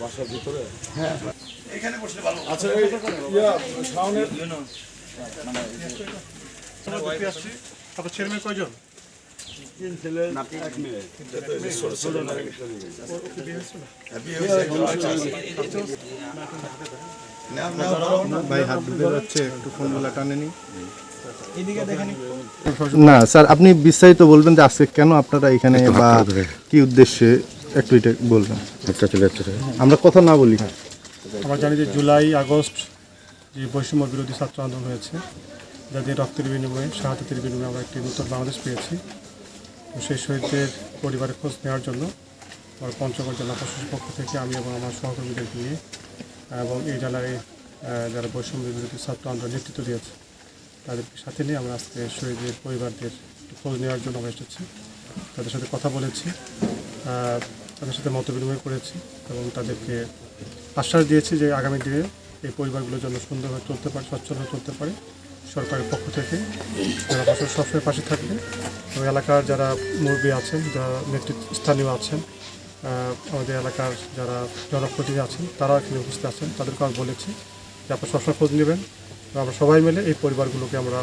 বাসার ভিতরে? হ্যাঁ। আচ্ছা এই ইয়া শাওনের আপনার ছেলে কয়জন? তিন ছেলে এক মেয়ে। ছোট ছোট ভাই হাত যাচ্ছে একটু ফোনগুলো টানে নি। না স্যার আপনি বিস্তারিত বলবেন যে আজকে কেন আপনারা এখানে বা কি উদ্দেশ্যে একটু এটা বলবেন। আচ্ছা চলে যাচ্ছে আমরা কথা না বলি। আমরা জানি যে জুলাই আগস্ট যে বৈষম্য বিরোধী ছাত্র আন্দোলন হয়েছে যাদের রক্তের বিনিময়ে শাহাদাতের বিনিময়ে আমরা একটি নতুন বাংলাদেশ পেয়েছি। তো সেই শহীদদের পরিবারের খোঁজ নেওয়ার জন্য আমার পঞ্চগড় জেলা প্রশাসনের পক্ষ থেকে আমি এবং আমার সহকর্মীদেরকে নিয়ে এবং এই জেলায় যারা বৈষম্য বিরোধী ছাত্র আন্দোলন নেতৃত্ব দিয়েছে তাদেরকে সাথে নিয়ে আমরা আজকে শহীদের পরিবারদের খোঁজ নেওয়ার জন্য আমরা এসেছি। তাদের সাথে কথা বলেছি। তাদের সাথে মত বিনিময় করেছি এবং তাদেরকে আশ্বাস দিয়েছি যে আগামী দিনে এই পরিবারগুলোর জন্য সুন্দরভাবে চলতে পারে স্বচ্ছভাবে চলতে পারে। সরকারের পক্ষ থেকে যারা পাশে সবসময় পাশে থাকবে এবং এলাকার যারা মুরব্বী আছেন, যারা নেতৃত্ব স্থানীয় আছেন আমাদের এলাকার যারা জনপ্রতিনিধি আছেন, তারাও এখানে উপস্থিত আছেন। তাদেরকে আমি বলেছি যে আপনারা সবসময় খোঁজ নেবেন আমরা সবাই মিলে এই পরিবারগুলোকে আমরা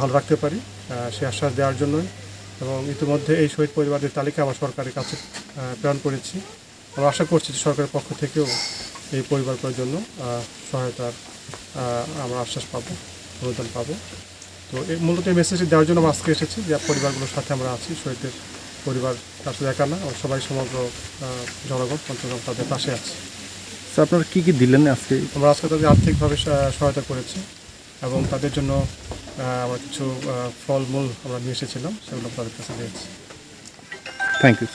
ভালো রাখতে পারি। সে আশ্বাস দেওয়ার জন্যই এবং ইতিমধ্যে এই শহীদ পরিবারদের তালিকা আমরা সরকারের কাছে প্রেরণ করেছি। আমরা আশা করছি যে সরকারের পক্ষ থেকেও এই পরিবারগুলোর জন্য সহায়তার আমরা আশ্বাস পাবো অনুদান পাবো। তো এই মূলত এই মেসেজটি দেওয়ার জন্য আমরা আজকে এসেছি যে পরিবারগুলোর সাথে আমরা আছি শহীদদের পরিবার তার শুধু একা না সবাই সমগ্র জনগণ পঞ্চগণ তাদের পাশে আছে। স্যার আপনারা কী কী দিলেন আজকে? আমরা আজকে তাদের আর্থিকভাবে সহায়তা করেছি। এবং তাদের জন্য আমার কিছু ফলমূল আমরা নিয়ে এসেছিলাম, সেগুলো তাদের কাছে দিয়েছি। Thank you